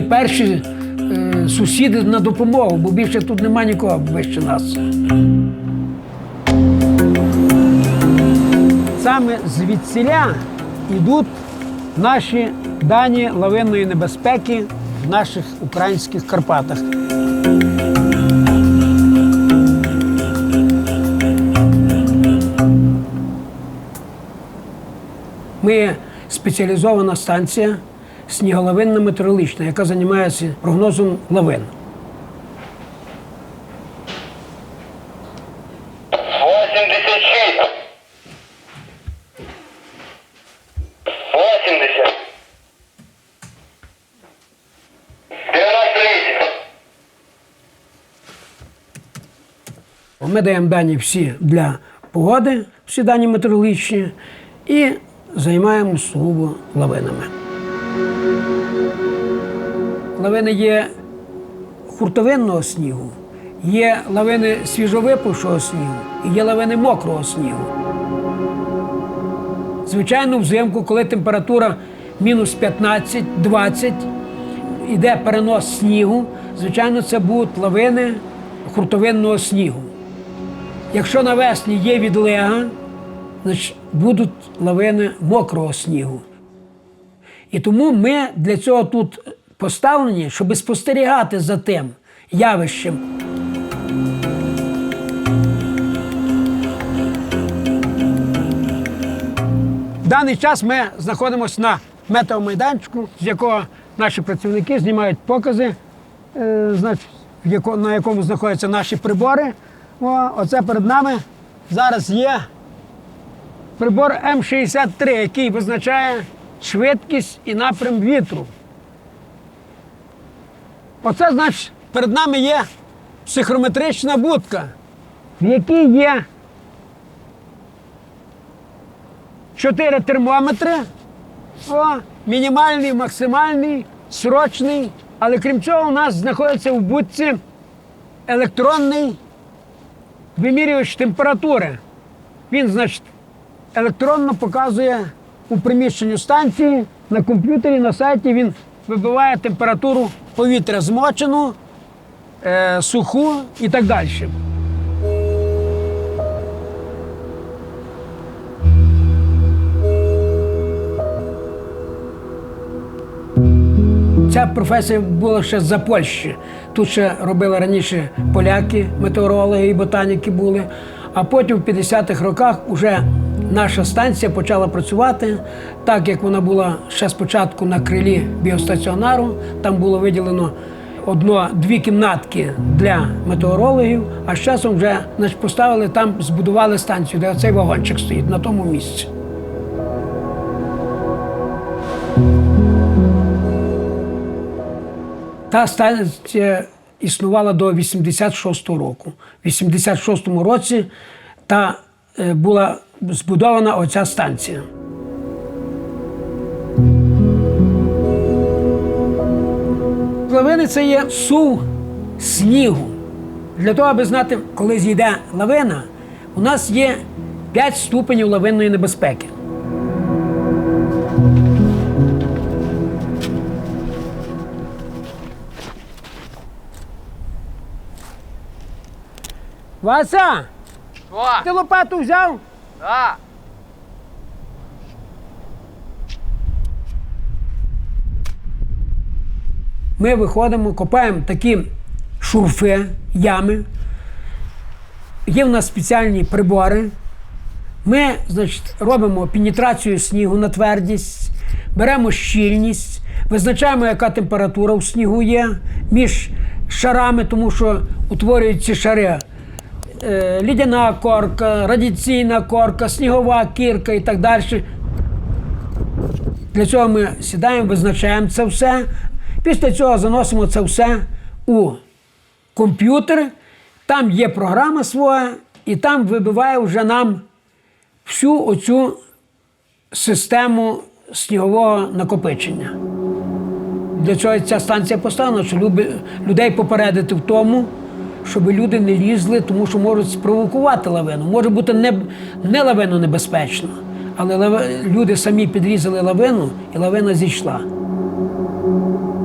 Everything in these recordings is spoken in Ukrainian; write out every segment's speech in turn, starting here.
є перші е, сусіди на допомогу, бо більше тут немає нікого вище нас. Саме звідсіля йдуть наші дані лавинної небезпеки в наших українських Карпатах. Ми спеціалізована станція сніголовинна метеорологічна, яка займається прогнозом лавин. 86. 80. 93. Ми даємо дані всі для погоди, всі дані метеорологічні, і займаємося сугубо лавинами. Лавини є хуртовинного снігу, є лавини свіжовипавшого снігу і є лавини мокрого снігу. Звичайно, взимку, коли температура мінус 15-20, іде перенос снігу, звичайно, це будуть лавини хуртовинного снігу. Якщо навесні є відлега, значить будуть лавини мокрого снігу. І тому ми для цього тут поставлені, щоб спостерігати за тим явищем. В даний час ми знаходимося на метеомайданчику, з якого наші працівники знімають покази, е, на якому знаходяться наші прибори. О, оце перед нами зараз є прибор М63, який визначає швидкість і напрям вітру. Оце, значить, перед нами є психрометрична будка, в якій є чотири термометри. О, мінімальний, максимальний, срочний. Але крім цього, у нас знаходиться в будці електронний вимірювач температури. Він, значить, електронно показує у приміщенню станції на комп'ютері, на сайті він вибиває температуру повітря змочену, е, суху і так далі. Ця професія була ще за Польщі. Тут ще робили раніше поляки, метеорологи і ботаніки були. А потім в 50-х роках вже наша станція почала працювати, так як вона була ще спочатку на крилі біостаціонару. Там було виділено одно-дві кімнатки для метеорологів, а з часом вже значить, поставили там, збудували станцію, де оцей вагончик стоїть на тому місці. Та станція існувала до 86-го року. В 86-му році та е, була збудована оця станція. Лавини це є сув снігу. Для того, аби знати, коли зійде лавина, у нас є 5 ступенів лавинної небезпеки. Вася, Що? ти лопату взяв? Да. Ми виходимо, копаємо такі шурфи, ями. Є в нас спеціальні прибори. Ми, значить, робимо пенетрацію снігу на твердість, беремо щільність, визначаємо, яка температура у снігу є між шарами, тому що утворюються шари. Е, Лідяна корка, радіаційна корка, снігова кірка і так далі. Для цього ми сідаємо, визначаємо це все. Після цього заносимо це все у комп'ютер. Там є програма своя, і там вибиває вже нам всю оцю систему снігового накопичення. Для цього ця станція поставлена, щоб людей попередити в тому, щоб люди не лізли, тому що можуть спровокувати лавину. Може бути не, не лавину небезпечно, але лави- люди самі підрізали лавину, і лавина зійшла.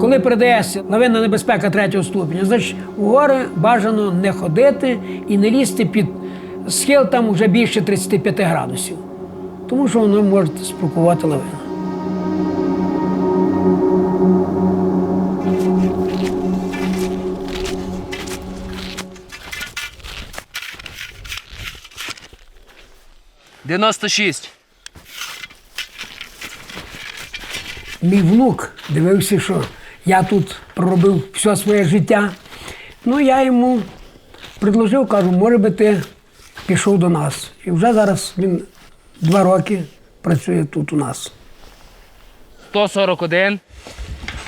Коли передається лавинна небезпека третього ступеня, значить у гори бажано не ходити і не лізти під схил там вже більше 35 градусів, тому що воно може спровокувати лавину. – 96. Мій внук дивився, що я тут проробив все своє життя. Ну, я йому предложив, кажу, може би ти пішов до нас. І вже зараз він два роки працює тут у нас. 141.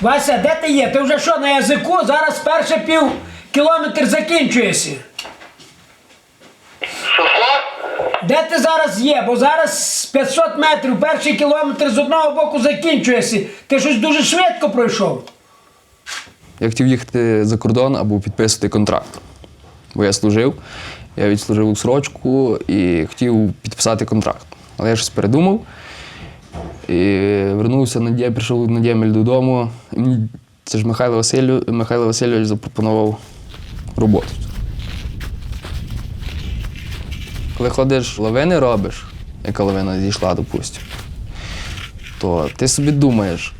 Вася, де ти є? Ти вже що на язику? Зараз перше пів кілометр закінчуєшся. Де ти зараз є? Бо зараз 500 метрів, перший кілометр з одного боку закінчуєшся. Ти щось дуже швидко пройшов. Я хотів їхати за кордон або підписувати контракт. Бо я служив, я відслужив у срочку і хотів підписати контракт. Але я щось передумав. І вернувся на дє, прийшов на Дємель додому. Це ж Михайло Василю, Михайло Васильович запропонував роботу. Коли ходиш, лавини робиш, яка лавина зійшла, допустимо, то ти собі думаєш,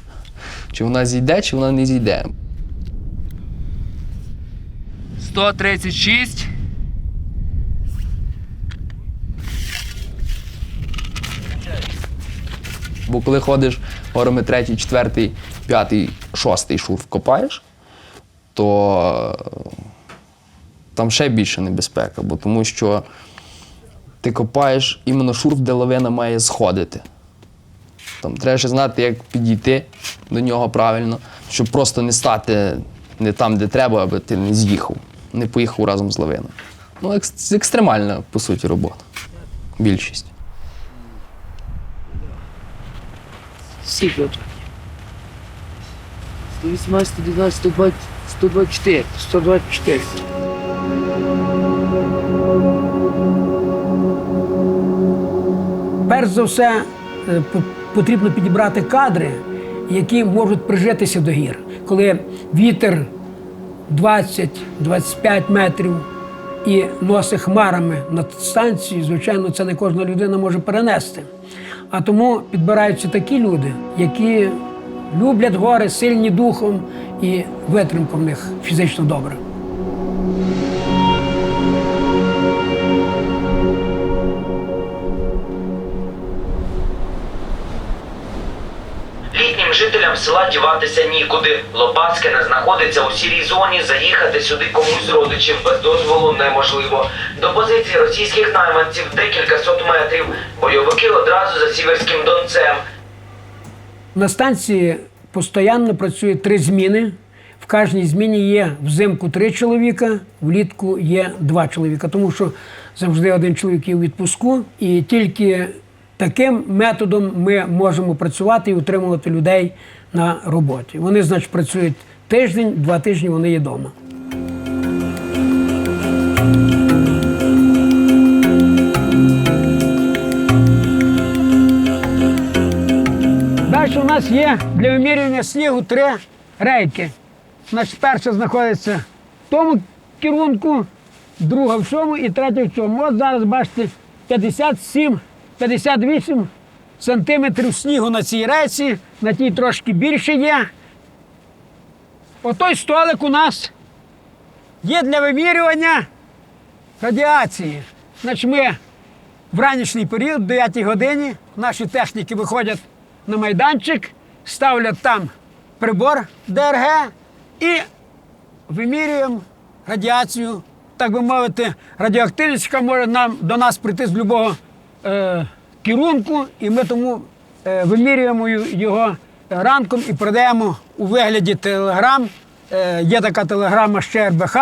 чи вона зійде, чи вона не зійде. 136. Бо коли ходиш горами третій, четвертий, п'ятий, шостий шурф копаєш, то там ще більше небезпека, бо тому що ти копаєш іменно шурф, де лавина має сходити. Там треба ще знати, як підійти до нього правильно, щоб просто не стати не там, де треба, аби ти не з'їхав, не поїхав разом з лавиною. Ну, екс- екстремальна, по суті, робота. Більшість. Скільки? 118, 119, 120, 124. 124. Перш за все, е, потрібно підібрати кадри, які можуть прижитися до гір. Коли вітер 20-25 метрів і носить хмарами над станцією, звичайно, це не кожна людина може перенести. А тому підбираються такі люди, які люблять гори, сильні духом і витримка в них фізично добра. Села діватися нікуди. Лопацькине знаходиться у сірій зоні. Заїхати сюди комусь з родичів без дозволу неможливо. До позиції російських найманців декілька сот метрів. Бойовики одразу за сіверським донцем. На станції постійно працює три зміни. В кожній зміні є взимку три чоловіка, влітку є два чоловіка, тому що завжди один чоловік є у відпуску. І тільки таким методом ми можемо працювати і утримувати людей на роботі. Вони, значить, працюють тиждень, два тижні вони є вдома. Далі у нас є для вимірювання снігу три рейки. Значить, перша знаходиться в тому керунку, друга в цьому і третя в цьому. От зараз бачите 57-58 сантиметрів снігу на цій рейці, на тій трошки більше є. Отой столик у нас є для вимірювання радіації. Значить, ми в ранішній період, в 9 годині, наші техніки виходять на майданчик, ставлять там прибор ДРГ і вимірюємо радіацію, так би мовити, радіоактивність, яка може нам, до нас прийти з будь-якого е, керунку, і ми тому е, вимірюємо його ранком і передаємо у вигляді телеграм. Е, є така телеграма ще РБХ,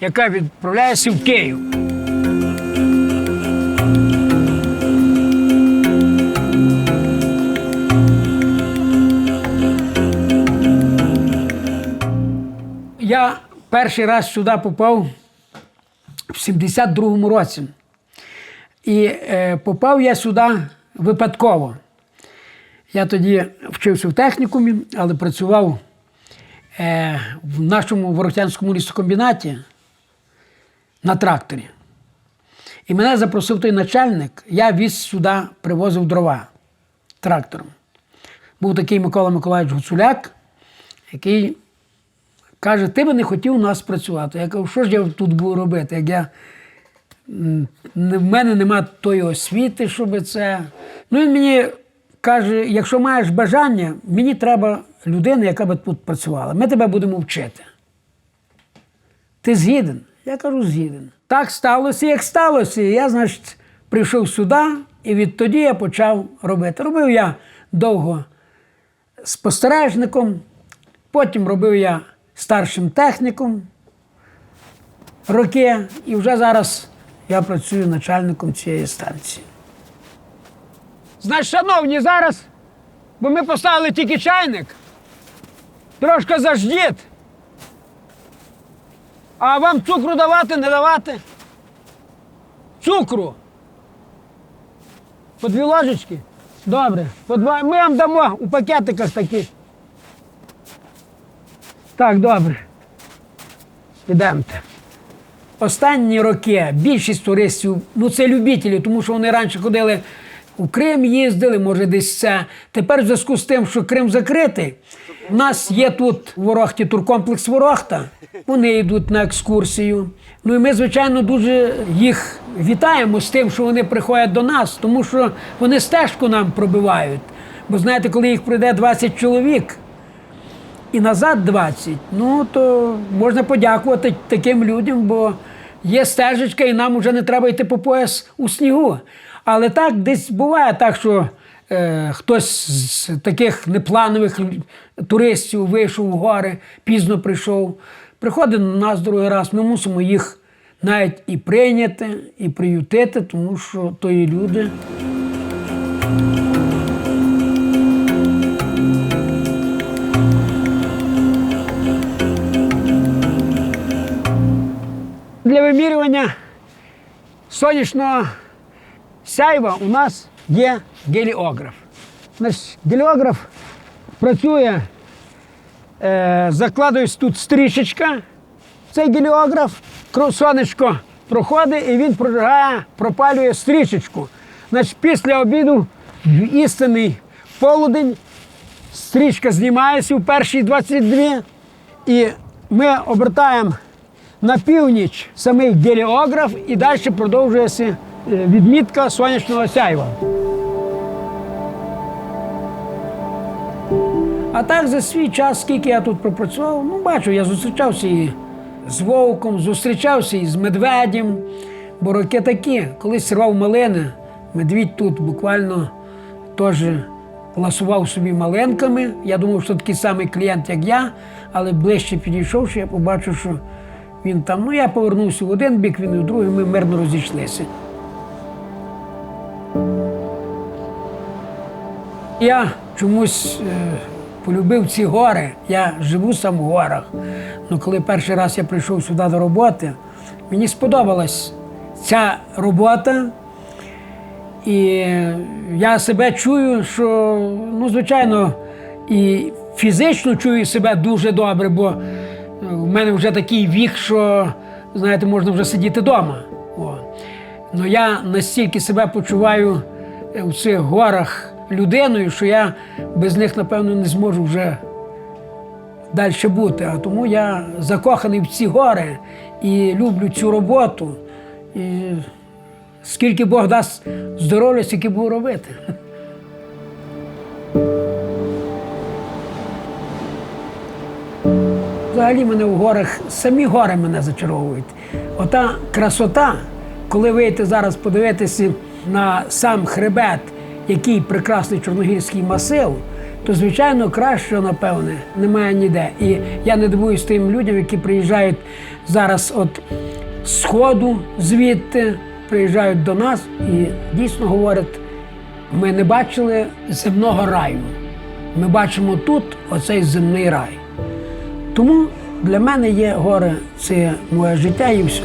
яка відправляється в Київ. Я перший раз сюди попав в 72-му році. І е, попав я сюди випадково. Я тоді вчився в технікумі, але працював е, в нашому Ворохтянському лісокомбінаті на тракторі. І мене запросив той начальник, я віз сюди, привозив дрова трактором. Був такий Микола Миколаївич Гуцуляк, який каже: ти би не хотів у нас працювати. Я кажу, що ж я тут буду робити? Як я в мене нема тої освіти, щоб це. Ну він мені каже: якщо маєш бажання, мені треба людина, яка би тут працювала. Ми тебе будемо вчити. Ти згіден? Я кажу, згіден. Так сталося, як сталося. Я, значить, прийшов сюди, і відтоді я почав робити. Робив я довго спостережником, потім робив я старшим техніком роки, і вже зараз я працюю начальником цієї станції. Значить, шановні, зараз, бо ми поставили тільки чайник, трошки заждіть. А вам цукру давати, не давати? Цукру. По дві ложечки? Добре. По два. Ми вам дамо у пакетиках такі. Так, добре. Ідемте. Останні роки більшість туристів, ну це любителі, тому що вони раніше ходили у Крим, їздили, може, десь це. Тепер в зв'язку з тим, що Крим закритий, у нас є тут в Ворохті туркомплекс Ворохта. Вони йдуть на екскурсію. Ну і ми, звичайно, дуже їх вітаємо з тим, що вони приходять до нас, тому що вони стежку нам пробивають. Бо знаєте, коли їх прийде 20 чоловік, і назад 20, ну то можна подякувати таким людям, бо є стежечка, і нам вже не треба йти по пояс у снігу. Але так десь буває так, що е, хтось з таких непланових туристів вийшов у гори, пізно прийшов, приходить на нас другий раз, ми мусимо їх навіть і прийняти, і приютити, тому що то є люди. Для вимірювання сонячного сяйва у нас є геліограф. Значить, геліограф працює, е, закладується тут стрічечка. Цей геліограф, сонечко проходить і він прожигає, пропалює стрічечку. Значить, після обіду в істинний полудень стрічка знімається у першій 22 і ми обертаємо на північ самий геліограф і далі продовжується е, відмітка сонячного сяйва. А так за свій час, скільки я тут пропрацював, ну бачу, я зустрічався і з вовком, зустрічався і з медведем. Бо роки такі, колись рвав малини, медвідь тут буквально теж ласував собі малинками. Я думав, що такий самий клієнт, як я, але ближче підійшовши, я побачив, що він там. Ну, я повернувся в один бік, він у другий, ми мирно розійшлися. Я чомусь е, полюбив ці гори. Я живу сам в горах. Ну, коли перший раз я прийшов сюди до роботи, мені сподобалась ця робота. І я себе чую, що, ну, звичайно, і фізично чую себе дуже добре, бо в мене вже такий вік, що, знаєте, можна вже сидіти вдома. Ну я настільки себе почуваю е, в цих горах людиною, що я без них, напевно, не зможу вже далі бути. А тому я закоханий в ці гори і люблю цю роботу. І скільки Бог дасть здоров'я, стільки буду робити. Взагалі мене в горах, самі гори мене зачаровують. Ота красота, коли вийти зараз подивитися на сам хребет, який прекрасний чорногірський масив, то звичайно краще, напевне, немає ніде. І я не дивуюсь тим людям, які приїжджають зараз от з сходу звідти, приїжджають до нас і дійсно говорять, ми не бачили земного раю. Ми бачимо тут оцей земний рай. Тому для мене є горе це моє життя і все.